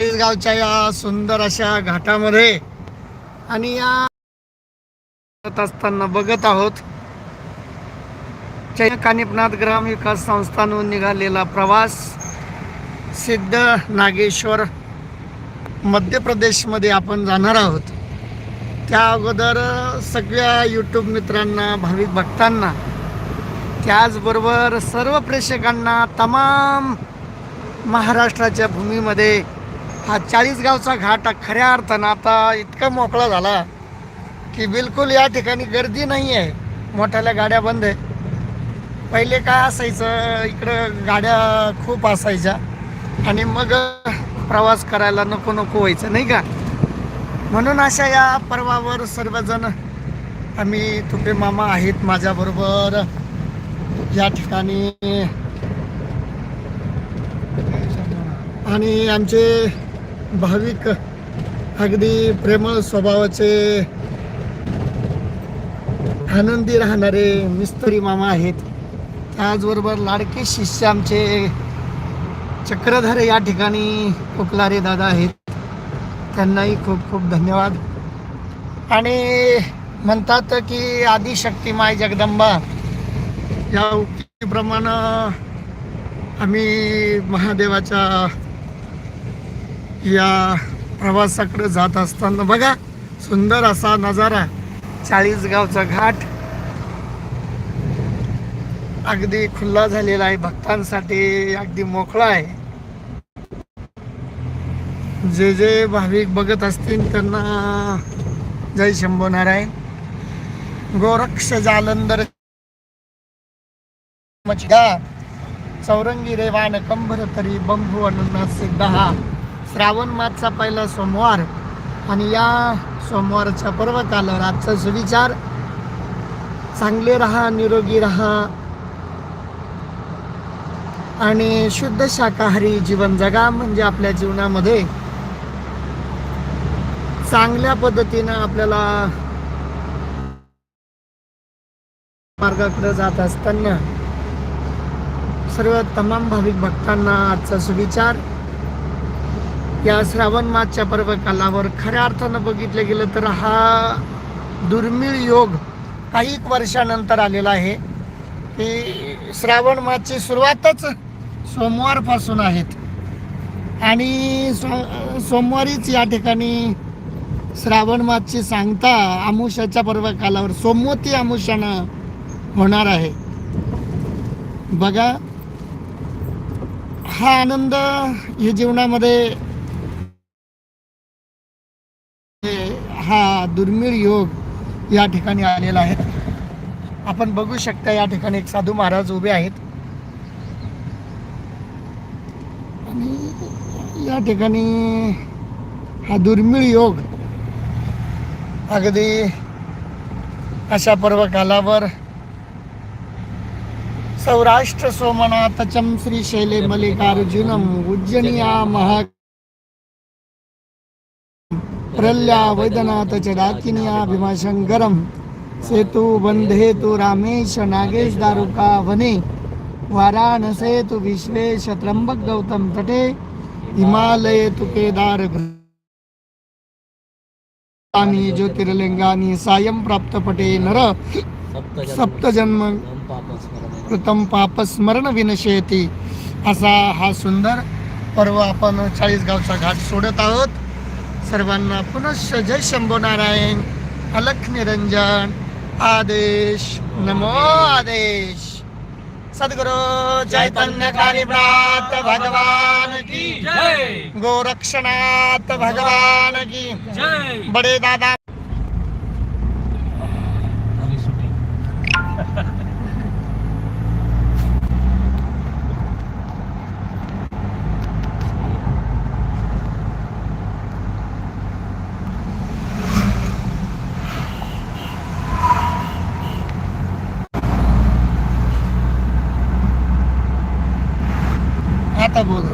गावच्या या सुंदर अशा घाटामध्ये आणि या असताना बघत आहोत. कानिपनाथ ग्राम विकास संस्थानहून निघालेला प्रवास सिद्ध नागेश्वर मध्य प्रदेशमध्ये आपण जाणार आहोत. त्या अगोदर सगळ्या यूट्यूब मित्रांना भाविक भक्तांना त्याचबरोबर सर्व प्रेक्षकांना तमाम महाराष्ट्राच्या भूमीमध्ये हा चाळीस गावचा घाट खऱ्या अर्थानं आता इतका मोकळा झाला की बिलकुल या ठिकाणी गर्दी नाही आहे. मोठ्याल्या गाड्या बंद आहे पहिले काय असायचं इकडं गाड्या खूप असायच्या आणि मग प्रवास करायला नको नको व्हायचं नाही का? म्हणून अशा या पर्वावर सर्वजण आम्ही तुपे मामा आहेत माझ्याबरोबर. या ठिकाणी आणि आमचे भाविक अगदी प्रेमळ स्वभावाचे आनंदी राहणारे मिस्त्री मामा आहेत. त्याचबरोबर लाडके शिष्य आमचे चक्रधर या ठिकाणी कोकलारे दादा आहेत. त्यांनाही खूप खूप धन्यवाद. आणि म्हणतात की आदिशक्ती माय जगदंबा या उक्तीप्रमाणे आम्ही महादेवाच्या या प्रवासाकडे जात असताना बघा सुंदर असा नजारा चाळीस गावचा घाट. अगदी खुल्ला झालेला आहे भक्तांसाठी अगदी मोकळा आहे. जे जे भाविक बघत असतील त्यांना जय शंभो नारायण. गोरक्ष जालंदर मचगा चौरंगी रेवान कंभर तरी बंभू अनुनाथ सिद्धा हा श्रावण मासचा पहिला सोमवार आणि या सोमवारच्या पर्वकालावर आजचा सुविचार चांगले राहा निरोगी राहा. आणि शुद्ध शाकाहारी जीवन जगा म्हणजे आपल्या जीवनामध्ये. चांगल्या पद्धतीनं आपल्याला मार्गाकडे जात असताना सर्व तमाम भाविक भक्तांना आजचा सुविचार. या श्रावण मासच्या पर्वकालावर खऱ्या अर्थानं बघितलं गेलं तर हा दुर्मिळ योग काही वर्षानंतर आलेला आहे. की श्रावण मासची सुरुवातच सोमवारपासून आहेत. आणि सो सोमवारीच या ठिकाणी श्रावण मासची सांगता आमुष्याच्या पर्वकालावर सोमवती आमुष्यानं होणार आहे. बघा हा आनंद हे जीवनामध्ये हा दुर्मिळ योग या ठिकाणी आलेला आहे. आपण बघू शकता या ठिकाणी एक साधू महाराज उभे आहेत. आणि या ठिकाणी हा दुर्मिळ योग अगदी अशा पर्व कालावर सौराष्ट्र सोमनाथचम श्री शैले मल्लिकार्जुनम उज्जनिया महा प्रल्या वैद्यनाथच्या च डाकिनिया भीमाशंकरम सेतु बंधे तू रामेश नागेश दारुका वने वाराणसे तू विश्वेश त्र्यंबक गौतम तटे हिमालये तू केदार ज्योतिर्लिंगानी सायं प्राप्त पटे नर सप्तजन्म कृतम पापस्मरण विनशेती। असा हा सुंदर पर्व आपण चाळीसगावचा घाट सोडत आहोत. सर्वांना पुनश्च जय शंभो नारायण. अलख निरंजन. आदेश. नमो आदेश. सद्गुरु चैतन्य कालीनाथ भगवान की. जय. गोरक्षनाथ भगवान की. जय. बडे दादा आता बोल